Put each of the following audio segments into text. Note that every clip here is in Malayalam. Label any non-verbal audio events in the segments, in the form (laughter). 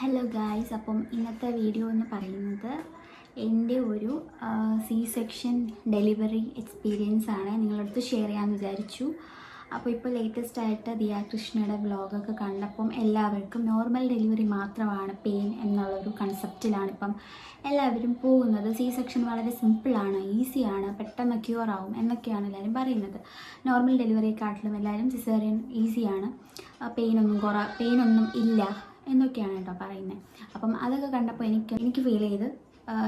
ഹലോ ഗായ്സ് അപ്പം ഇന്നത്തെ വീഡിയോ എന്ന് പറയുന്നത് എന്റെ ഒരു സി സെക്ഷൻ ഡെലിവറി എക്സ്പീരിയൻസ് ആണ്. നിങ്ങളടുത്ത് ഷെയർ ചെയ്യാമെന്ന് വിചാരിച്ചു. അപ്പോൾ ഇപ്പോൾ ലേറ്റസ്റ്റ് ആയിട്ട് ദിയാകൃഷ്ണയുടെ വ്ളോഗൊക്കെ കണ്ടപ്പം എല്ലാവർക്കും നോർമൽ ഡെലിവറി മാത്രമാണ് പെയിൻ എന്നുള്ളൊരു കൺസെപ്റ്റിലാണ് ഇപ്പം എല്ലാവരും പോകുന്നത്. സി സെക്ഷൻ വളരെ സിമ്പിളാണ് ഈസിയാണ് പെട്ടെന്ന് ക്യൂർ ആവും എന്നൊക്കെയാണ് എല്ലാവരും പറയുന്നത്. നോർമൽ ഡെലിവറിയെക്കാട്ടിലും എല്ലാവരും സിസേറിയൻ ഈസിയാണ് പെയിനൊന്നും കുറ പെയിനൊന്നും ഇല്ല എന്നൊക്കെയാണ് കേട്ടോ പറയുന്നത് അപ്പം അതൊക്കെ കണ്ടപ്പോൾ എനിക്ക് എനിക്ക് ഫീൽ ചെയ്ത്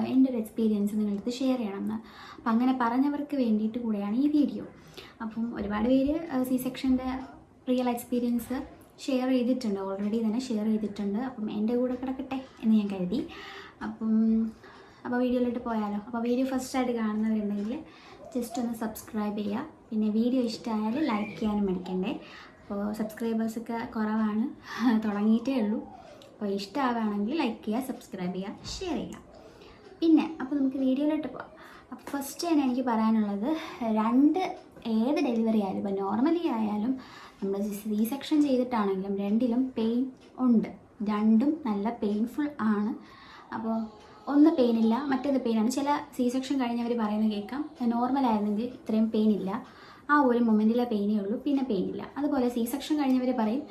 എന്റെ ഒരു എക്സ്പീരിയൻസ് നിങ്ങളടുത്ത് ഷെയർ ചെയ്യണമെന്ന് അപ്പം അങ്ങനെ പറഞ്ഞവർക്ക് വേണ്ടിയിട്ട് കൂടെയാണ് ഈ വീഡിയോ അപ്പം ഒരുപാട് പേര് സി സെക്ഷന്റെ റിയൽ എക്സ്പീരിയൻസ് ഷെയർ ചെയ്തിട്ടുണ്ട്. ഓൾറെഡി തന്നെ ഷെയർ ചെയ്തിട്ടുണ്ട്. അപ്പം എന്റെ കൂടെ കിടക്കട്ടെ എന്ന് ഞാൻ കരുതി. അപ്പം അപ്പോൾ വീഡിയോയിലോട്ട് പോയാലോ. അപ്പോൾ വീഡിയോ ഫസ്റ്റ് ആയിട്ട് കാണുന്നവരുണ്ടെങ്കിൽ ജസ്റ്റ് ഒന്ന് സബ്സ്ക്രൈബ് ചെയ്യുക. പിന്നെ വീഡിയോ ഇഷ്ടമായാൽ ലൈക്ക് ചെയ്യാനും മടിക്കണ്ടേ. അപ്പോൾ സബ്സ്ക്രൈബേഴ്സൊക്കെ കുറവാണ്. (laughs) തുടങ്ങിയിട്ടേ ഉള്ളൂ. അപ്പോൾ ഇഷ്ടമാവുകയാണെങ്കിൽ ലൈക്ക് ചെയ്യുക സബ്സ്ക്രൈബ് ചെയ്യുക ഷെയർ ചെയ്യുക. പിന്നെ അപ്പോൾ നമുക്ക് വീഡിയോയിലോട്ട് പോവാം. അപ്പോൾ ഫസ്റ്റ് തന്നെ എനിക്ക് പറയാനുള്ളത് രണ്ട് ഏത് ഡെലിവറി ആയാലും ഇപ്പോൾ നോർമലി ആയാലും നമ്മൾ സി സെക്ഷൻ ചെയ്തിട്ടാണെങ്കിലും രണ്ടിലും പെയിൻ ഉണ്ട്. രണ്ടും നല്ല പെയിൻഫുൾ ആണ്. അപ്പോൾ ഒന്ന് പെയിൻ ഇല്ല മറ്റേത് പെയിനാണ് ചില സി സെക്ഷൻ കഴിഞ്ഞവർ പറയുന്നത് കേൾക്കാം. നോർമൽ ആയിരുന്നെങ്കിൽ ഇത്രയും പെയിൻ ഇല്ല. ആ ഒരു മൊമെന്റിലെ പെയിനേ ഉള്ളൂ പിന്നെ പെയിൻ ഇല്ല. അതുപോലെ സി സെക്ഷൻ കഴിഞ്ഞവർ പറയും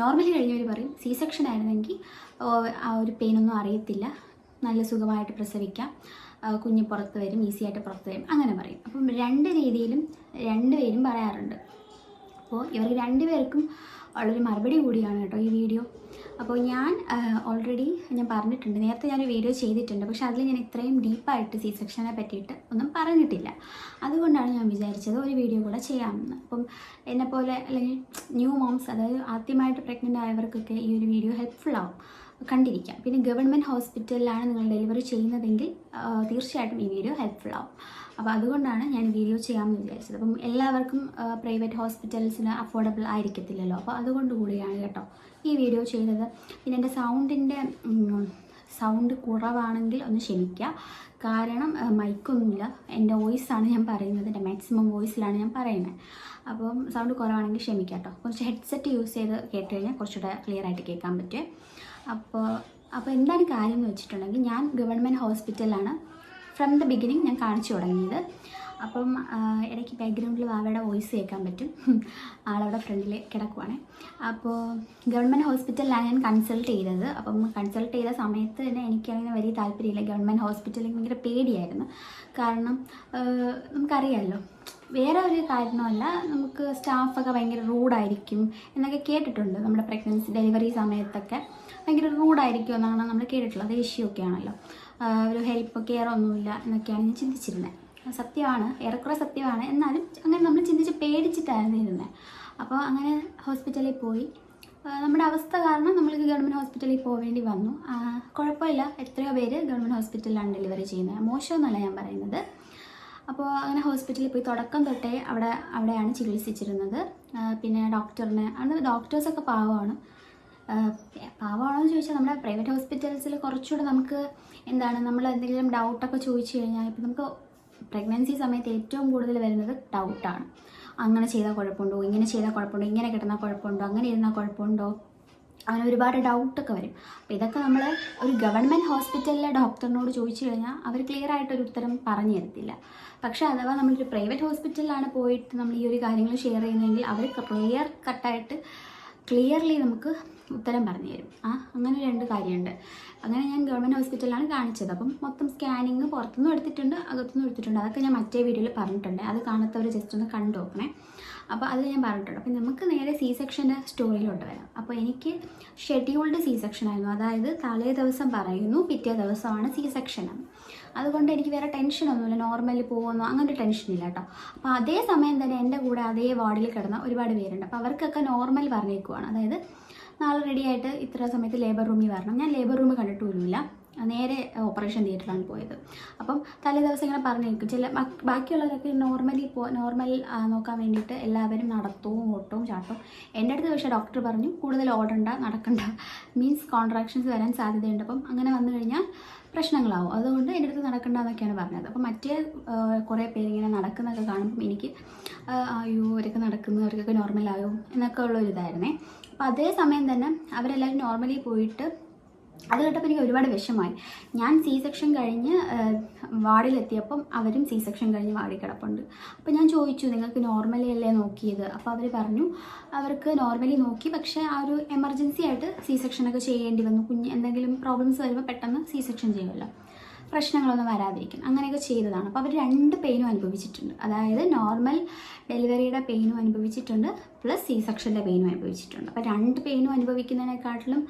നോർമലി കഴിഞ്ഞവർ പറയും സി സെക്ഷൻ ആയിരുന്നെങ്കിൽ ആ, ആ ഒരു പെയിനൊന്നും അറിയത്തില്ല. നല്ല സുഖമായിട്ട് പ്രസവിക്കാം. കുഞ്ഞ് പുറത്ത് വരും ഈസി ആയിട്ട് പുറത്ത് വരും. അങ്ങനെ പറയും. അപ്പം രണ്ട് രീതിയിലും രണ്ട് പേരും പറയാറുണ്ട്. അപ്പോൾ ഇവർക്ക് രണ്ടുപേർക്കും ഉള്ളൊരു മറുപടി കൂടിയാണ് കേട്ടോ ഈ വീഡിയോ അപ്പോൾ ഞാൻ ഓൾറെഡി ഞാൻ പറഞ്ഞിട്ടുണ്ട്. നേരത്തെ ഞാൻ വീഡിയോ ചെയ്തിട്ടുണ്ട്. പക്ഷേ അതിൽ ഞാൻ ഇത്രയും ഡീപ്പായിട്ട് സി സെക്ഷനെ പറ്റിയിട്ട് ഒന്നും പറഞ്ഞിട്ടില്ല. അതുകൊണ്ടാണ് ഞാൻ വിചാരിച്ചത് ഒരു വീഡിയോ കൂടെ ചെയ്യാമെന്ന്. അപ്പം എന്നെപ്പോലെ അല്ലെങ്കിൽ ന്യൂ മോംസ് അതായത് ആദ്യമായിട്ട് പ്രഗ്നന്റ് ആയവർക്കൊക്കെ ഈ ഒരു വീഡിയോ ഹെൽപ്ഫുൾ ആവും. കണ്ടിരിക്കാം. പിന്നെ ഗവൺമെന്റ് ഹോസ്പിറ്റലിലാണ് നിങ്ങൾ ഡെലിവറി ചെയ്യുന്നതെങ്കിൽ തീർച്ചയായിട്ടും ഈ വീഡിയോ ഹെൽപ്ഫുൾ ആവും. അപ്പോൾ അതുകൊണ്ടാണ് ഞാൻ വീഡിയോ ചെയ്യാമെന്ന് വിചാരിച്ചത്. അപ്പം എല്ലാവർക്കും പ്രൈവറ്റ് ഹോസ്പിറ്റൽസിന് അഫോർഡബിൾ ആയിരിക്കത്തില്ലല്ലോ. അപ്പോൾ അതുകൊണ്ട് കൂടിയാണ് കേട്ടോ ഈ വീഡിയോ ചെയ്തത്. പിന്നെ എന്റെ സൗണ്ടിന്റെ സൗണ്ട് കുറവാണെങ്കിൽ ഒന്ന് ക്ഷമിക്കുക കാരണം മൈക്കൊന്നുമില്ല എന്റെ വോയിസാണ് ഞാൻ പറയുന്നത്. എന്റെ മാക്സിമം വോയിസിലാണ് ഞാൻ പറയുന്നത്. അപ്പം സൗണ്ട് കുറവാണെങ്കിൽ ക്ഷമിക്കുക കേട്ടോ കുറച്ച് ഹെഡ്സെറ്റ് യൂസ് ചെയ്ത് കേട്ട് കഴിഞ്ഞാൽ കുറച്ചുകൂടെ ക്ലിയർ ആയിട്ട് കേൾക്കാൻ പറ്റും. അപ്പോൾ അപ്പോൾ എന്താണ് കാര്യം എന്ന് വെച്ചിട്ടുണ്ടെങ്കിൽ ഞാൻ ഗവൺമെന്റ് ഹോസ്പിറ്റലാണ് ഫ്രം ദ ബിഗിനിങ് ഞാൻ കാണിച്ചു തുടങ്ങിയത്. അപ്പം ഇടയ്ക്ക് ബാക്ക്ഗ്രൗണ്ടിൽ വാവയുടെ വോയിസ് കേൾക്കാൻ പറ്റും. ആളവിടെ ഫ്രണ്ടിൽ കിടക്കുവാണ്. അപ്പോൾ ഗവൺമെന്റ് ഹോസ്പിറ്റലിലാണ് ഞാൻ കൺസൾട്ട് ചെയ്തത്. അപ്പം കൺസൾട്ട് ചെയ്ത സമയത്ത് തന്നെ എനിക്കങ്ങനെ വലിയ താല്പര്യമില്ല. ഗവൺമെന്റ് ഹോസ്പിറ്റലിൽ ഭയങ്കര പേടിയായിരുന്നു. കാരണം നമുക്കറിയാമല്ലോ വേറെ ഒരു കാരണമല്ല നമുക്ക് സ്റ്റാഫൊക്കെ ഭയങ്കര റൂഡായിരിക്കും എന്നൊക്കെ കേട്ടിട്ടുണ്ട് നമ്മുടെ പ്രഗ്നൻസി ഡെലിവറി സമയത്തൊക്കെ. ഭയങ്കര റൂഡായിരിക്കും എന്നാണ് നമ്മൾ കേട്ടിട്ടുള്ളത്. ദേഷ്യമൊക്കെ ആണല്ലോ. ഒരു ഹെൽപ്പ് കെയർ ഒന്നുമില്ല എന്നൊക്കെയാണ് ഞാൻ ചിന്തിച്ചിരുന്നത് സത്യമാണ് ഏറെക്കുറെ സത്യമാണ്. എന്നാലും അങ്ങനെ നമ്മൾ ചിന്തിച്ച് പേടിച്ചിട്ടായിരുന്നു ഇരുന്നത് അപ്പോൾ അങ്ങനെ ഹോസ്പിറ്റലിൽ പോയി. നമ്മുടെ അവസ്ഥ കാരണം നമ്മൾക്ക് ഗവൺമെന്റ് ഹോസ്പിറ്റലിൽ പോവേണ്ടി വന്നു. കുഴപ്പമില്ല. എത്രയോ പേര് ഗവൺമെന്റ് ഹോസ്പിറ്റലിലാണ് ഡെലിവറി ചെയ്യുന്നത്. മോശമെന്നല്ല ഞാൻ പറയുന്നത്. അപ്പോൾ അങ്ങനെ ഹോസ്പിറ്റലിൽ പോയി തുടക്കം തൊട്ടേ അവിടെ അവിടെയാണ് ചികിത്സിച്ചിരുന്നത്. പിന്നെ ഡോക്ടറിനെ അന്ന് ഡോക്ടേഴ്സൊക്കെ പാവമാണ്. പാവമാണോ എന്ന് ചോദിച്ചാൽ നമ്മുടെ പ്രൈവറ്റ് ഹോസ്പിറ്റൽസിൽ കുറച്ചുകൂടെ നമുക്ക് എന്താണ് നമ്മൾ എന്തെങ്കിലും ഡൗട്ടൊക്കെ ചോദിച്ചു കഴിഞ്ഞാൽ ഇപ്പം നമുക്ക് പ്രഗ്നൻസി സമയത്ത് ഏറ്റവും കൂടുതൽ വരുന്നത് ഡൗട്ടാണ് അങ്ങനെ ചെയ്താൽ കുഴപ്പമുണ്ടോ? ഇങ്ങനെ ചെയ്താൽ കുഴപ്പമുണ്ടോ? ഇങ്ങനെ കിടന്നാൽ കുഴപ്പമുണ്ടോ? അങ്ങനെ ഇരുന്നാൽ കുഴപ്പമുണ്ടോ? അങ്ങനെ ഒരുപാട് ഡൗട്ടൊക്കെ വരും. അപ്പോൾ ഇതൊക്കെ നമ്മൾ ഒരു ഗവൺമെന്റ് ഹോസ്പിറ്റലിലെ ഡോക്ടറിനോട് ചോദിച്ചു കഴിഞ്ഞാൽ അവർ ക്ലിയർ ആയിട്ടൊരു ഉത്തരം പറഞ്ഞു തരത്തില്ല. പക്ഷേ അഥവാ നമ്മളൊരു പ്രൈവറ്റ് ഹോസ്പിറ്റലിലാണ് പോയിട്ട് നമ്മൾ ഈ ഒരു കാര്യങ്ങൾ ഷെയർ ചെയ്യുന്നതെങ്കിൽ അവർ ക്ലിയർ കട്ടായിട്ട് ക്ലിയർലി നമുക്ക് ഉത്തരം പറഞ്ഞു തരും. ആ അങ്ങനെ രണ്ട് കാര്യമുണ്ട്. അങ്ങനെ ഞാൻ ഗവൺമെന്റ് ഹോസ്പിറ്റലിലാണ് കാണിച്ചത്. അപ്പം മൊത്തം സ്കാനിങ് പുറത്തുനിന്നും എടുത്തിട്ടുണ്ട് അകത്തുനിന്നും എടുത്തിട്ടുണ്ട്. അതൊക്കെ ഞാൻ മറ്റേ വീഡിയോയിൽ പറഞ്ഞിട്ടുണ്ട്. അത് കാണാത്തവർ ജസ്റ്റ് ഒന്ന് കണ്ടു നോക്കണേ. അപ്പോൾ അത് ഞാൻ പറഞ്ഞിട്ടുണ്ട്. അപ്പം നമുക്ക് നേരെ സി സെക്ഷന്റെ സ്റ്റോറിയിലോട്ട് വരാം. അപ്പോൾ എനിക്ക് ഷെഡ്യൂൾഡ് സി സെക്ഷൻ ആയിരുന്നു. അതായത് തലേ ദിവസം പറയുന്നു പിറ്റേ ദിവസമാണ് സി സെക്ഷൻ അതുകൊണ്ട് എനിക്ക് വേറെ ടെൻഷനൊന്നുമില്ല നോർമലി പോകുമെന്നോ അങ്ങനെ ഒരു ടെൻഷനില്ല കേട്ടോ അപ്പോൾ അതേ സമയം തന്നെ എന്റെ കൂടെ അതേ വാർഡിൽ കിടന്ന ഒരുപാട് പേരുണ്ട്. അപ്പോൾ അവർക്കൊക്കെ നോർമൽ പറഞ്ഞേക്കുവാണ്. അതായത് നാളെ റെഡി ആയിട്ട് ഇത്ര സമയത്ത് ലേബർ റൂമിൽ വരണം. ഞാൻ ലേബർ റൂം കണ്ടിട്ടുമില്ല നേരെ ഓപ്പറേഷൻ തിയേറ്ററാണ് പോയത്. അപ്പം തലേ ദിവസം ഇങ്ങനെ പറഞ്ഞേക്കും. ചില ബാക്കിയുള്ളവരൊക്കെ നോർമലി പോ നോർമൽ നോക്കാൻ വേണ്ടിയിട്ട് എല്ലാവരും നടത്തവും ഓട്ടവും ചാട്ടവും. എന്റെ അടുത്ത് പക്ഷേ ഡോക്ടർ പറഞ്ഞു കൂടുതൽ ഓടണ്ട നടക്കണ്ട. മീൻസ് കോൺട്രാക്ഷൻസ് വരാൻ സാധ്യതയുണ്ട്. അപ്പം അങ്ങനെ വന്നു കഴിഞ്ഞാൽ പ്രശ്നങ്ങളാവും. അതുകൊണ്ട് എന്റെ അടുത്ത് നടക്കണ്ട എന്നൊക്കെയാണ് പറഞ്ഞത്. അപ്പോൾ മറ്റേ കുറേ പേരിങ്ങനെ നടക്കുന്നതൊക്കെ കാണുമ്പം എനിക്ക് അയ്യോ അവരൊക്കെ നടക്കുന്നു അവർക്കൊക്കെ നോർമലായോ എന്നൊക്കെ ഉള്ളൊരിതായിരുന്നേ. അപ്പോൾ അതേ സമയം തന്നെ അവരെല്ലാവരും നോർമലി പോയിട്ട് അത് കേട്ടപ്പോൾ എനിക്ക് ഒരുപാട് വിഷമായി ഞാൻ സി സെക്ഷൻ കഴിഞ്ഞ് വാർഡിലെത്തിയപ്പം അവരും സി സെക്ഷൻ കഴിഞ്ഞ് വാർഡിൽ കിടപ്പുണ്ട് അപ്പോൾ ഞാൻ ചോദിച്ചു നിങ്ങൾക്ക് നോർമലി അല്ലേ നോക്കിയത്? അപ്പോൾ അവർ പറഞ്ഞു അവർക്ക് നോർമലി നോക്കി പക്ഷേ ആ ഒരു എമർജൻസി ആയിട്ട് സി സെക്ഷനൊക്കെ ചെയ്യേണ്ടി വന്നു. കുഞ്ഞ് എന്തെങ്കിലും പ്രോബ്ലംസ് വരുമ്പോൾ പെട്ടെന്ന് സി സെക്ഷൻ ചെയ്യുമല്ലോ. പ്രശ്നങ്ങളൊന്നും വരാതിരിക്കും അങ്ങനെയൊക്കെ ചെയ്തതാണ്. അപ്പോൾ അവർ രണ്ട് പെയിനും അനുഭവിച്ചിട്ടുണ്ട്. അതായത് നോർമൽ ഡെലിവറിയുടെ പെയിനും അനുഭവിച്ചിട്ടുണ്ട് പ്ലസ് സി സെക്ഷന്റെ പെയിനും അനുഭവിച്ചിട്ടുണ്ട്. അപ്പോൾ രണ്ട് പെയിനും അനുഭവിക്കുന്നതിനെക്കാട്ടിലും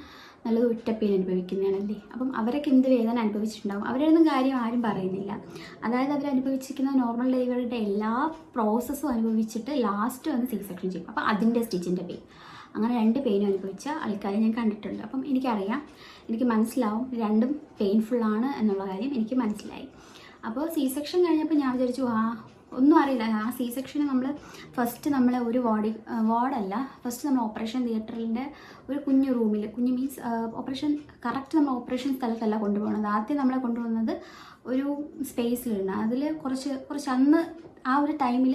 നല്ലത് ഒറ്റ പെയിൻ അനുഭവിക്കുന്നതാണല്ലേ? അപ്പം അവരൊക്കെ എന്ത് വേദന അനുഭവിച്ചിട്ടുണ്ടാവും? അവരൊന്നും കാര്യം ആരും പറയുന്നില്ല. അതായത് അവർ അനുഭവിച്ചിരിക്കുന്ന നോർമൽ ഡെലിവറിയുടെ എല്ലാ പ്രോസസ്സും അനുഭവിച്ചിട്ട് ലാസ്റ്റ് വന്ന് സി സെക്ഷൻ ചെയ്യും അപ്പോൾ അതിന്റെ സ്റ്റിച്ചിന്റെ പെയിൻ അങ്ങനെ രണ്ട് പെയിൻ അനുഭവിച്ച ആൾക്കാരെ ഞാൻ കണ്ടിട്ടുണ്ട്. അപ്പം എനിക്കറിയാം എനിക്ക് മനസ്സിലാവും രണ്ടും പെയിൻഫുള്ളാണ് എന്നുള്ള കാര്യം എനിക്ക് മനസ്സിലായി. അപ്പോൾ സി സെക്ഷൻ കഴിഞ്ഞപ്പോൾ ഞാൻ വിചാരിച്ചു ആ ഒന്നും അറിയില്ല. ആ സി സെക്ഷന് നമ്മൾ ഫസ്റ്റ് നമ്മൾ ഒരു വാർഡി വാർഡല്ല ഫസ്റ്റ് നമ്മൾ ഓപ്പറേഷൻ തിയേറ്ററിന്റെ ഒരു കുഞ്ഞു റൂമിൽ കുഞ്ഞു മീൻസ് ഓപ്പറേഷൻ കറക്റ്റ് നമ്മൾ ഓപ്പറേഷൻ സ്ഥലത്തല്ല കൊണ്ടുപോകുന്നത്. ആദ്യം നമ്മളെ കൊണ്ടുപോകുന്നത് ഒരു സ്പേസിലുണ്ട് അതിൽ കുറച്ച് കുറച്ച് അന്ന് ആ ഒരു ടൈമിൽ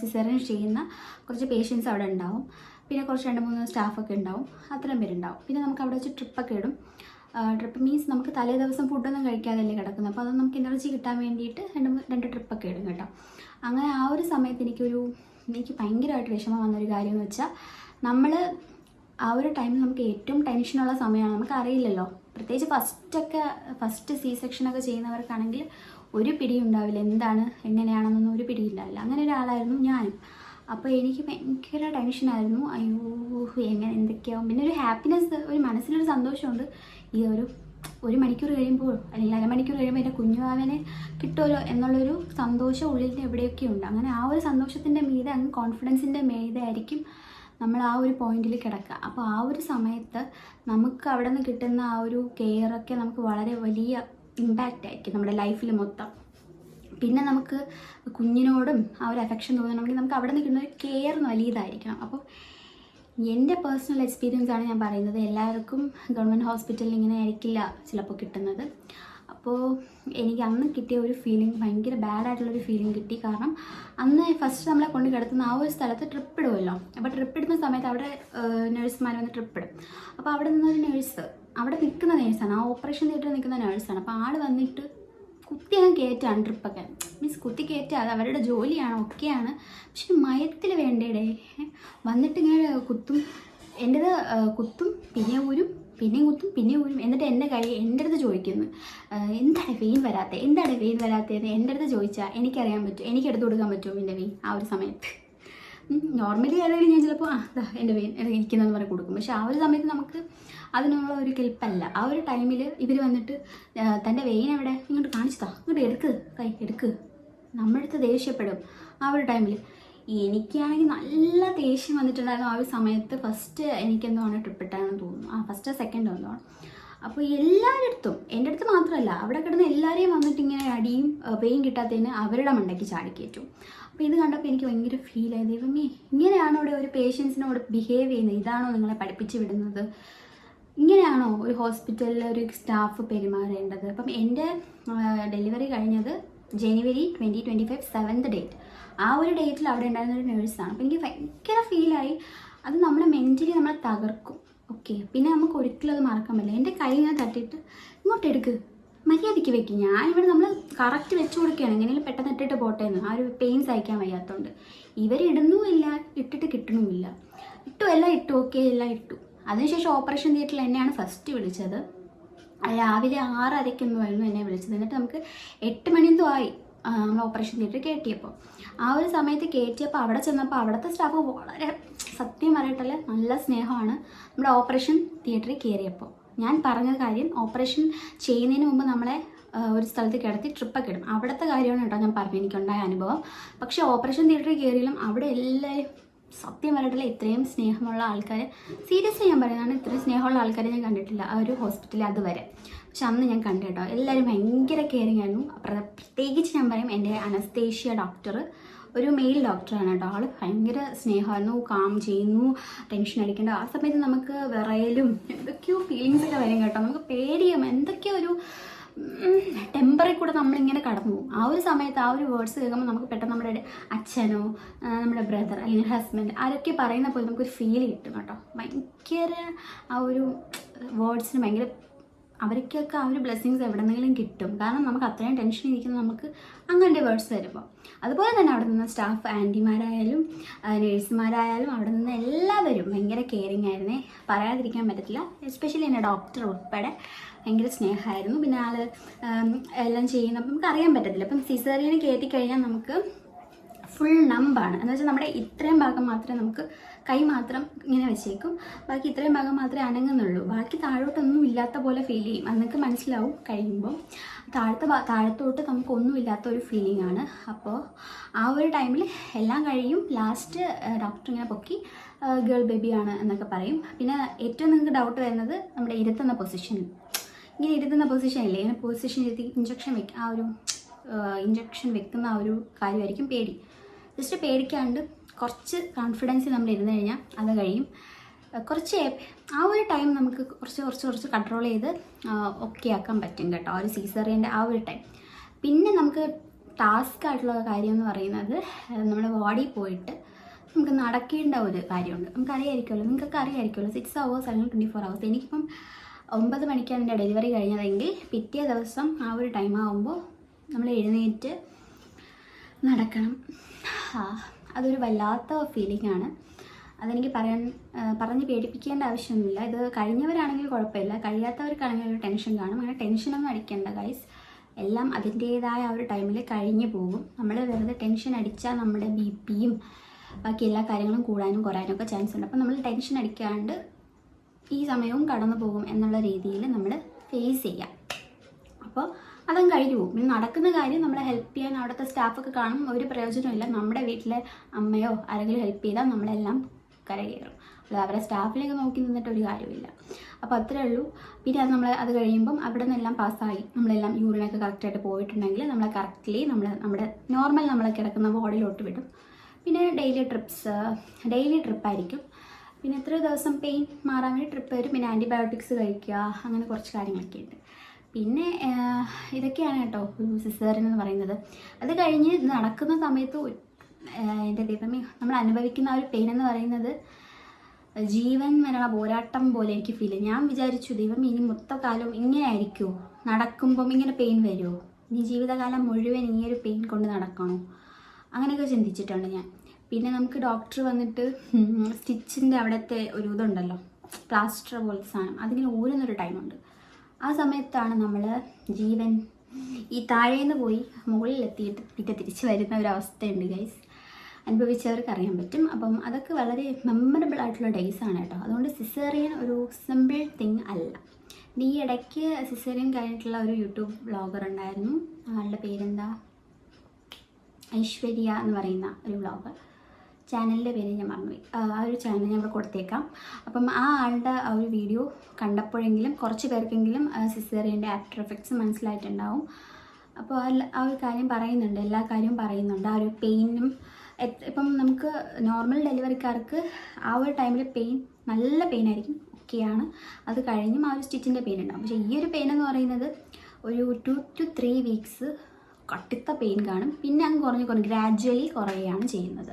സിസേറിയൻ ചെയ്യുന്ന കുറച്ച് പേഷ്യൻസ് അവിടെ ഉണ്ടാവും. പിന്നെ കുറച്ച് രണ്ട് മൂന്ന് സ്റ്റാഫൊക്കെ ഉണ്ടാവും. അത്രയും പേരുണ്ടാവും. പിന്നെ നമുക്ക് അവിടെ വെച്ച് ട്രിപ്പൊക്കെ ഇടും. ട്രിപ്പ് മീൻസ് നമുക്ക് തലേ ദിവസം ഫുഡൊന്നും കഴിക്കാതല്ലേ കിടക്കുന്നത്. അപ്പോൾ അത് നമുക്ക് എനർജി കിട്ടാൻ വേണ്ടിയിട്ട് രണ്ട് രണ്ട് ട്രിപ്പൊക്കെ ഇടും കേട്ടോ. അങ്ങനെ ആ ഒരു സമയത്ത് എനിക്കൊരു എനിക്ക് ഭയങ്കരമായിട്ട് വിഷമം വന്നൊരു കാര്യം എന്ന് വെച്ചാൽ നമ്മൾ ആ ഒരു ടൈമിൽ നമുക്ക് ഏറ്റവും ടെൻഷനുള്ള സമയമാണ്. നമുക്ക് അറിയില്ലല്ലോ പ്രത്യേകിച്ച് ഫസ്റ്റൊക്കെ ഫസ്റ്റ് സി സെക്ഷനൊക്കെ ചെയ്യുന്നവർക്കാണെങ്കിൽ ഒരു പിടിയും ഉണ്ടാവില്ല. എന്താണ് എങ്ങനെയാണെന്നൊന്നും ഒരു പിടി ഉണ്ടാവില്ല അങ്ങനെ ഒരാളായിരുന്നു ഞാനും. അപ്പോൾ എനിക്ക് ഭയങ്കര ടെൻഷനായിരുന്നു അയ്യോ എങ്ങനെ എന്തൊക്കെയാവും? പിന്നെ ഒരു ഹാപ്പിനെസ് ഒരു മനസ്സിലൊരു സന്തോഷമുണ്ട്. ഈ ഒരു ഒരു മണിക്കൂർ കഴിയുമ്പോൾ അല്ലെങ്കിൽ അരമണിക്കൂർ കഴിയുമ്പോൾ എന്റെ കുഞ്ഞുവാവനെ കിട്ടുമല്ലോ എന്നുള്ളൊരു സന്തോഷം ഉള്ളിൽ എവിടെയൊക്കെ ഉണ്ട്. അങ്ങനെ ആ ഒരു സന്തോഷത്തിന്റെ മീതെ അങ്ങ് കോൺഫിഡൻസിന്റെ മീതായിരിക്കും നമ്മൾ ആ ഒരു പോയിന്റിൽ കിടക്കുക. അപ്പോൾ ആ ഒരു സമയത്ത് നമുക്ക് അവിടെ നിന്ന് കിട്ടുന്ന ആ ഒരു കെയറൊക്കെ നമുക്ക് വളരെ വലിയ ഇമ്പാക്റ്റ് ആയിരിക്കും നമ്മുടെ ലൈഫിൽ മൊത്തം. പിന്നെ നമുക്ക് കുഞ്ഞിനോടും ആ ഒരു അഫെക്ഷൻ തോന്നണമെങ്കിൽ നമുക്ക് അവിടെ നിൽക്കുന്ന ഒരു കെയർ വലിയതായിരിക്കണം അപ്പോൾ എന്റെ പേഴ്സണൽ എക്സ്പീരിയൻസ് ആണ് ഞാൻ പറയുന്നത്. എല്ലാവർക്കും ഗവൺമെന്റ് ഹോസ്പിറ്റലിൽ ഇങ്ങനെ ആയിരിക്കില്ല ചിലപ്പോൾ കിട്ടുന്നത്. അപ്പോൾ എനിക്ക് അന്ന് കിട്ടിയ ഒരു ഫീലിംഗ് ഭയങ്കര ബാഡായിട്ടുള്ളൊരു ഫീലിംഗ് കിട്ടി. കാരണം അന്ന് ഫസ്റ്റ് നമ്മളെ കൊണ്ട് കിടത്തുന്ന ആ ഒരു സ്ഥലത്ത് ട്രിപ്പ് ഇടുമല്ലോ അപ്പോൾ ട്രിപ്പ് ഇടുന്ന സമയത്ത് അവിടെ നഴ്സുമാർ വന്ന് ട്രിപ്പ് ഇടും. അപ്പോൾ അവിടെ നിന്നൊരു നേഴ്സ് അവിടെ നിൽക്കുന്ന നേഴ്സാണ് ആ ഓപ്പറേഷൻ തിയേറ്ററിൽ നിൽക്കുന്ന നേഴ്സാണ് അപ്പോൾ ആൾ വന്നിട്ട് കുത്തി അങ്ങ് കയറ്റാണ് ട്രിപ്പൊക്കെ. മീൻസ് കുത്തി കയറ്റുക അത് അവരുടെ ജോലിയാണ് ഒക്കെയാണ്. പക്ഷെ മയത്തിൽ വേണ്ടേടേ. വന്നിട്ട് ഇങ്ങനെ കുത്തും. എന്റെത് കുത്തും പിന്നെ ഊരും പിന്നെയും കുത്തും പിന്നെ ഊരും. എന്നിട്ട് എന്റെ കൈ എന്റെ അടുത്ത് ചോദിക്കുന്നു എന്താണ് വെയിൻ വരാത്തത് എന്താണ് വെയിൻ വരാത്തതെന്ന് എന്റെ അടുത്ത് ചോദിച്ചാൽ എനിക്കറിയാൻ പറ്റും. എനിക്ക് എടുത്തു കൊടുക്കാൻ പറ്റുമോ എന്റെ വെയിൻ ആ ഒരു സമയത്ത്. നോർമലി ആണെങ്കിൽ ഞാൻ ചിലപ്പോൾ ആ എന്റെ വെയിൻ ഇരിക്കുന്നതെന്ന് പറഞ്ഞ് കൊടുക്കും. പക്ഷെ ആ ഒരു സമയത്ത് നമുക്ക് അതിനുള്ള ഒരു കെൽപ്പല്ല. ആ ഒരു ടൈമിൽ ഇവർ വന്നിട്ട് തന്റെ വെയിൻ എവിടെ? ഇങ്ങോട്ട് കാണിച്ചതാ. ഇങ്ങോട്ട് എടുക്ക്. കൈ എടുക്ക്. നമ്മളടുത്ത് ദേഷ്യപ്പെടും. ആ ഒരു ടൈമിൽ എനിക്കാണെങ്കിൽ നല്ല ദേഷ്യം വന്നിട്ടുണ്ടായിരുന്നു ആ ഒരു സമയത്ത്. ഫസ്റ്റ് എനിക്കെന്തോ ആണ് ട്രിപ്പ് ഇട്ടാണെന്ന് തോന്നുന്നു. ആ ഫസ്റ്റ് സെക്കൻഡ് എന്തോ ആണ്. അപ്പോൾ എല്ലാവരുടെ അടുത്തും എന്റെ അടുത്ത് മാത്രമല്ല അവിടെ കിടന്ന് എല്ലാവരെയും വന്നിട്ട് ഇങ്ങനെ അടിയും പെയിൻ കിട്ടാത്തതിന് അവരുടെ മണ്ടയ്ക്ക് ചാടിക്കയറ്റും അപ്പോൾ ഇത് കണ്ടപ്പോൾ എനിക്ക് ഭയങ്കര ഫീലായി ദൈവമേ ഇങ്ങനെയാണ് ഇവിടെ ഒരു പേഷ്യൻസിനോട് ബിഹേവ് ചെയ്യുന്നത്. ഇതാണോ നിങ്ങളെ പഠിപ്പിച്ച് വിടുന്നത്? ഇങ്ങനെയാണോ ഒരു ഹോസ്പിറ്റലിൽ ഒരു സ്റ്റാഫ് പെരുമാറേണ്ടത്? അപ്പം എന്റെ ഡെലിവറി കഴിഞ്ഞത് January twenty twenty five seventh date ആ ഒരു ഡേറ്റിൽ അവിടെ ഉണ്ടായിരുന്ന ഒരു നേഴ്സാണ് അപ്പം എനിക്ക് ഭയങ്കര ഫീലായി അത് നമ്മളെ മെന്റലി നമ്മളെ തകർക്കും. ഓക്കെ പിന്നെ നമുക്ക് ഒരിക്കലും അത് മറക്കാൻ പറ്റില്ല. എന്റെ കൈ ഞാൻ തട്ടിയിട്ട് ഇങ്ങോട്ട് എടുക്ക്. മര്യാദയ്ക്ക് വെക്കും. ഞാനിവിടെ നമ്മൾ കറക്റ്റ് വെച്ച് കൊടുക്കുകയാണ്. എങ്ങനെയും പെട്ടെന്ന് ഇട്ടിട്ട് പോട്ടെ എന്ന്. ആ ഒരു പെയിൻ സഹിക്കാൻ വയ്യാത്തതുകൊണ്ട് ഇവരിടുന്നുമില്ല ഇട്ടിട്ട് കിട്ടണമില്ല. ഇട്ടു എല്ലാം ഇട്ടു. ഓക്കെ എല്ലാം ഇട്ടു. അതിനുശേഷം ഓപ്പറേഷൻ തിയേറ്ററിൽ എന്നെയാണ് ഫസ്റ്റ് വിളിച്ചത്. രാവിലെ ആറരയ്ക്കൊന്നുമായിരുന്നു എന്നെ വിളിച്ചത്. എന്നിട്ട് നമുക്ക് എട്ട് മണിയെന്തോ ആയി നമ്മൾ ഓപ്പറേഷൻ തിയേറ്ററിൽ കയറ്റിയപ്പോൾ. ആ ഒരു സമയത്ത് കയറ്റിയപ്പോൾ അവിടെ ചെന്നപ്പോൾ അവിടുത്തെ സ്റ്റാഫ് വളരെ സത്യം പറയട്ടല്ലേ നല്ല സ്നേഹമാണ് നമ്മുടെ ഓപ്പറേഷൻ തിയേറ്ററിൽ കയറിയപ്പോൾ. ഞാൻ പറഞ്ഞ കാര്യം ഓപ്പറേഷൻ ചെയ്യുന്നതിന് മുമ്പ് നമ്മളെ ഒരു സ്ഥലത്ത് കിടത്തി ട്രിപ്പൊക്കെ ഇടും. അവിടുത്തെ കാര്യമാണ് കേട്ടോ ഞാൻ പറഞ്ഞു എനിക്കുണ്ടായ അനുഭവം. പക്ഷേ ഓപ്പറേഷൻ തിയേറ്ററിൽ കയറിയാലും അവിടെ എല്ലാവരും സത്യം പറഞ്ഞിട്ടില്ല ഇത്രയും സ്നേഹമുള്ള ആൾക്കാരെ സീരിയസ്ലി ഞാൻ പറയുന്നതാണ് ഇത്രയും സ്നേഹമുള്ള ആൾക്കാരെ ഞാൻ കണ്ടിട്ടില്ല. ആ ഒരു ഹോസ്പിറ്റലിൽ അതുവരെ. പക്ഷെ അന്ന് ഞാൻ കണ്ടു കേട്ടോ. എല്ലാവരും ഭയങ്കര കെയറിങ് ആയിരുന്നു. പ്ര- പ്രത്യേകിച്ച് ഞാൻ പറയും എന്റെ അനസ്തേഷ്യ ഡോക്ടർ ഒരു മെയിൽ ഡോക്ടറാണ് കേട്ടോ. ആൾ ഭയങ്കര സ്നേഹമായിരുന്നു കാം ചെയ്യുന്നു ടെൻഷൻ അടിക്കേണ്ട. ആ സമയത്ത് നമുക്ക് വിറയലും എന്തൊക്കെയോ ഫീലിങ്സ് ഒക്കെ വരും കേട്ടോ. നമുക്ക് പേടിയും എന്തൊക്കെയോ ഒരു ടെമ്പറിൽ കൂടെ നമ്മളിങ്ങനെ കടന്നു പോകും. ആ ഒരു സമയത്ത് ആ ഒരു വേർഡ്സ് കേൾക്കുമ്പോൾ നമുക്ക് പെട്ടെന്ന് നമ്മുടെ അച്ഛനോ നമ്മുടെ ബ്രദർ അല്ലെങ്കിൽ ഹസ്ബൻഡ് ആരൊക്കെ പറയുന്ന പോലെ നമുക്കൊരു ഫീൽ കിട്ടും കേട്ടോ. ഭയങ്കര ആ ഒരു വേർഡ്സിന് ഭയങ്കര അവർക്കൊക്കെ ആ ഒരു ബ്ലെസ്സിങ്സ് എവിടെന്നെങ്കിലും കിട്ടും. കാരണം നമുക്ക് അത്രയും ടെൻഷൻ ഇരിക്കുന്ന നമുക്ക് അങ്ങനത്തെ വേർഡ്സ് വരുമ്പോൾ അതുപോലെ തന്നെ അവിടെ നിന്ന് സ്റ്റാഫ് ആന്റിമാരായാലും നേഴ്സുമാരായാലും അവിടെ നിന്ന് എല്ലാവരും ഭയങ്കര കെയറിങ് ആയിരുന്നേ. പറയാതിരിക്കാൻ പറ്റത്തില്ല. എസ്പെഷ്യലി എന്റെ ഡോക്ടർ ഉൾപ്പെടെ ഭയങ്കര സ്നേഹമായിരുന്നു. പിന്നെ ആൾ എല്ലാം ചെയ്യുന്ന നമുക്ക് അറിയാൻ പറ്റത്തില്ല. അപ്പം സിസേറിയന് കയറ്റി കഴിഞ്ഞാൽ നമുക്ക് ഫുൾ നമ്പാണ് എന്ന് വെച്ചാൽ നമ്മുടെ ഇത്രയും ഭാഗം മാത്രമേ നമുക്ക് കൈ മാത്രം ഇങ്ങനെ വെച്ചേക്കും. ബാക്കി ഇത്രയും ഭാഗം മാത്രമേ അനങ്ങുന്നുള്ളൂ. ബാക്കി താഴോട്ടൊന്നും ഇല്ലാത്ത പോലെ ഫീൽ ചെയ്യും. അന്നൊക്കെ മനസ്സിലാവും കഴിയുമ്പോൾ താഴത്തെ താഴത്തോട്ട് നമുക്കൊന്നും ഇല്ലാത്ത ഒരു ഫീലിംഗ് ആണ്. അപ്പോൾ ആ ഒരു ടൈമിൽ എല്ലാം കഴിയും. ലാസ്റ്റ് ഡോക്ടർ ഇങ്ങനെ പൊക്കി ഗേൾ ബേബിയാണ് എന്നൊക്കെ പറയും. പിന്നെ ഏറ്റവും നിങ്ങൾക്ക് ഡൗട്ട് വരുന്നത് നമ്മുടെ ഇരുത്തുന്ന പൊസിഷൻ ഇങ്ങനെ ഇരുത്തുന്ന പൊസിഷൻ ഇല്ലേ? ഇങ്ങനെ പൊസിഷൻ ഇരുത്തി ഇഞ്ചക്ഷൻ വെക്കുക ആ ഒരു ഇഞ്ചക്ഷൻ വെക്കുന്ന ആ ഒരു കാര്യമായിരിക്കും പേടി. ജസ്റ്റ് പേടിക്കാണ്ട് കുറച്ച് കോൺഫിഡൻസ് നമ്മൾ ഇരുന്ന് കഴിഞ്ഞാൽ അത് കഴിയും. കുറച്ച് ആ ഒരു ടൈം നമുക്ക് കുറച്ച് കുറച്ച് കുറച്ച് കൺട്രോൾ ചെയ്ത് ഓക്കെ ആക്കാൻ പറ്റും കേട്ടോ. ആ ഒരു സീസറിയന്റെ ആ ഒരു ടൈം പിന്നെ നമുക്ക് ടാസ്ക് ആയിട്ടുള്ള കാര്യം എന്ന് പറയുന്നത് നമ്മുടെ ബോഡി പോയിട്ട് നമുക്ക് നടക്കേണ്ട ഒരു കാര്യമുണ്ട്. നമുക്ക് അറിയാമായിരിക്കുമല്ലോ നിങ്ങൾക്കൊക്കെ അറിയായിരിക്കുമല്ലോ സിക്സ് അവേഴ്സ് അല്ലെങ്കിൽ ട്വന്റി ഫോർ അവേഴ്സ് എനിക്കിപ്പം ഒമ്പത് മണിക്കാണ് എന്റെ ഡെലിവറി കഴിഞ്ഞതെങ്കിൽ പിറ്റേ ദിവസം ആ ഒരു ടൈം ആകുമ്പോൾ നമ്മൾ എഴുന്നേറ്റ് നടക്കണം. അതൊരു വല്ലാത്ത ഫീലിംഗ് ആണ്. അതെനിക്ക് പറയാൻ പറഞ്ഞ് പേടിപ്പിക്കേണ്ട ആവശ്യമൊന്നുമില്ല. ഇത് കഴിഞ്ഞവരാണെങ്കിൽ കുഴപ്പമില്ല. കഴിയാത്തവർക്കാണെങ്കിൽ ഒരു ടെൻഷൻ കാണും. അങ്ങനെ ടെൻഷനൊന്നും അടിക്കേണ്ട ഗൈസ് എല്ലാം അതിന്റേതായ ഒരു ടൈമിൽ കഴിഞ്ഞു പോകും. നമ്മൾ വെറുതെ ടെൻഷൻ അടിച്ചാൽ നമ്മുടെ ബി പിയും ബാക്കി എല്ലാ കാര്യങ്ങളും കൂടാനും കുറയാനും ഒക്കെ ചാൻസ് ഉണ്ട്. അപ്പോൾ നമ്മൾ ടെൻഷൻ അടിക്കാണ്ട് ഈ സമയവും കടന്നു പോകും എന്നുള്ള രീതിയിൽ നമ്മൾ ഫേസ് ചെയ്യാം. അപ്പോൾ അതങ്ങ് കഴിഞ്ഞു പോകും. പിന്നെ നടക്കുന്ന കാര്യം നമ്മളെ ഹെൽപ്പ് ചെയ്യാൻ അവിടുത്തെ സ്റ്റാഫൊക്കെ കാണും. ഒരു പ്രയോജനമില്ല നമ്മുടെ വീട്ടിലെ അമ്മയോ ആരെങ്കിലും ഹെൽപ്പ് ചെയ്താൽ നമ്മളെല്ലാം കരകയറും. അല്ലാതെ അവരെ സ്റ്റാഫിലേക്ക് നോക്കി നിന്നിട്ട് ഒരു കാര്യമില്ല അപ്പോൾ അത്രേ ഉള്ളൂ. പിന്നെ അത് നമ്മൾ അത് കഴിയുമ്പം അവിടെ നിന്നെല്ലാം പാസ്സായി നമ്മളെല്ലാം യൂറിനൊക്കെ കറക്റ്റായിട്ട് പോയിട്ടുണ്ടെങ്കിൽ നമ്മളെ കറക്റ്റ്ലി നമ്മൾ നമ്മുടെ നോർമൽ നമ്മൾ കിടക്കുന്ന ബോഡിയിലോട്ട് വിടും. പിന്നെ ഡെയിലി ട്രിപ്സ് ഡെയിലി ട്രിപ്പായിരിക്കും പിന്നെ എത്ര ദിവസം പെയിൻ മാറാൻ വേണ്ടി ട്രിപ്പ് വരും. പിന്നെ ആന്റിബയോട്ടിക്സ് കഴിക്കുക അങ്ങനെ കുറച്ച് കാര്യങ്ങളൊക്കെ ഉണ്ട്. പിന്നെ ഇതൊക്കെയാണ് കേട്ടോ ഒരു സിസേറിയൻ എന്ന് പറയുന്നത്. അത് കഴിഞ്ഞ് നടക്കുന്ന സമയത്ത് എന്റെ ദൈവമേ നമ്മൾ അനുഭവിക്കുന്ന ആ ഒരു പെയിൻ എന്ന് പറയുന്നത് ജീവൻ മരണ പോരാട്ടം പോലെ എനിക്ക് ഫീൽ ഞാൻ വിചാരിച്ചു ദൈവം ഇനി മൊത്തകാലം ഇങ്ങനെ ആയിരിക്കുമോ നടക്കുമ്പം ഇങ്ങനെ പെയിൻ വരുമോ ഇനി ജീവിതകാലം മുഴുവൻ ഈ ഒരു പെയിൻ കൊണ്ട് നടക്കണോ? അങ്ങനെയൊക്കെ ചിന്തിച്ചിട്ടുണ്ട് ഞാൻ. പിന്നെ നമുക്ക് ഡോക്ടർ വന്നിട്ട് സ്റ്റിച്ചിന്റെ അവിടുത്തെ ഒരു ഇതുണ്ടല്ലോ പ്ലാസ്റ്റർ പോലത്തെ സാധനം. അതിങ്ങനെ ഊരുന്നൊരു ടൈമുണ്ട് ആ സമയത്താണ് നമ്മൾ ജീവൻ ഈ താഴേന്ന് പോയി മുകളിലെത്തിയിട്ട് പിന്നെ തിരിച്ചു വരുന്ന ഒരു അവസ്ഥയുണ്ട് ഗൈസ് അനുഭവിച്ചവർക്ക് അറിയാൻ പറ്റും. അപ്പം അതൊക്കെ വളരെ മെമ്മറബിൾ ആയിട്ടുള്ള ഡേയ്സ് ആണ് കേട്ടോ. അതുകൊണ്ട് സിസേറിയൻ ഒരു സിമ്പിൾ തിങ് അല്ല. ഈ ഇടയ്ക്ക് സിസേറിയൻ കഴിഞ്ഞിട്ടുള്ള ഒരു യൂട്യൂബ് ബ്ലോഗർ ഉണ്ടായിരുന്നു. ആളുടെ പേരെന്താ? ഐശ്വര്യ എന്ന് പറയുന്ന ഒരു വ്ളോഗർ ചാനലിന്റെ പേര് ഞാൻ മറന്നുപോയി. ആ ഒരു ചാനൽ ഞങ്ങൾ കൊടുത്തേക്കാം. അപ്പം ആ ആളുടെ ആ ഒരു വീഡിയോ കണ്ടപ്പോഴെങ്കിലും കുറച്ച് പേർക്കെങ്കിലും സിസേറിയന്റെ ആഫ്റ്റർ എഫക്ട്സ് മനസ്സിലായിട്ടുണ്ടാവും. അപ്പോൾ ആ ആ ഒരു കാര്യം പറയുന്നുണ്ട്. എല്ലാ കാര്യവും പറയുന്നുണ്ട്. ആ ഒരു പെയിനും ഇപ്പം നമുക്ക് നോർമൽ ഡെലിവറിക്കാർക്ക് ആ ഒരു ടൈമിൽ പെയിൻ നല്ല പെയിൻ ആയിരിക്കും. ഒക്കെയാണ് അത് കഴിഞ്ഞും ആ ഒരു സ്റ്റിച്ചിന്റെ പെയിൻ ഉണ്ടാവും. പക്ഷേ ഈ ഒരു പെയിൻ എന്ന് പറയുന്നത് ഒരു ടു ടു ത്രീ വീക്സ് കട്ടിത്ത പെയിൻ കാണും. പിന്നെ അങ്ങ് കുറഞ്ഞ് കുറഞ്ഞ് ഗ്രാജ്വലി കുറയുകയാണ് ചെയ്യുന്നത്.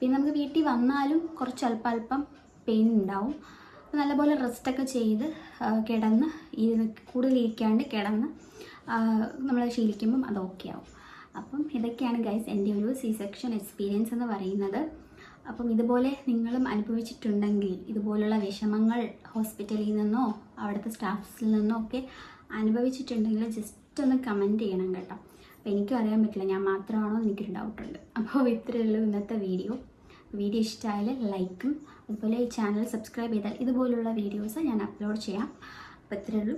പിന്നെ നമുക്ക് വീട്ടിൽ വന്നാലും കുറച്ച് അല്പം അല്പം പെയിൻ ഉണ്ടാവും. അപ്പോൾ നല്ലപോലെ റെസ്റ്റൊക്കെ ചെയ്ത് കിടന്ന് ഇരുന്ന് കൂടുതൽ ഇരിക്കാണ്ട് കിടന്ന് നമ്മൾ ശീലിക്കുമ്പം അത് ഓക്കെ ആവും. അപ്പം ഇതൊക്കെയാണ് ഗൈസ് എന്റെ ഒരു സി സെക്ഷൻ എക്സ്പീരിയൻസ് എന്ന് പറയുന്നത്. അപ്പം ഇതുപോലെ നിങ്ങളും അനുഭവിച്ചിട്ടുണ്ടെങ്കിൽ ഇതുപോലുള്ള വിഷമങ്ങൾ ഹോസ്പിറ്റലിൽ നിന്നോ അവിടുത്തെ സ്റ്റാഫ്സിൽ നിന്നോ ഒക്കെ അനുഭവിച്ചിട്ടുണ്ടെങ്കിൽ ജസ്റ്റ് ഒന്ന് കമന്റ് ചെയ്യണം കേട്ടോ. അപ്പോൾ എനിക്കും അറിയാൻ പറ്റില്ല ഞാൻ മാത്രമാണോ എനിക്കൊരു ഡൗട്ടുണ്ട് അപ്പോൾ ഇത്രയുള്ളൂ ഇന്നത്തെ വീഡിയോ വീഡിയോ ഇഷ്ടമായാൽ ലൈക്കും. അതുപോലെ ഈ ചാനൽ സബ്സ്ക്രൈബ് ചെയ്താൽ ഇതുപോലുള്ള വീഡിയോസ് ഞാൻ അപ്ലോഡ് ചെയ്യാം. അപ്പോൾ ഇത്രയേ ഉള്ളൂ.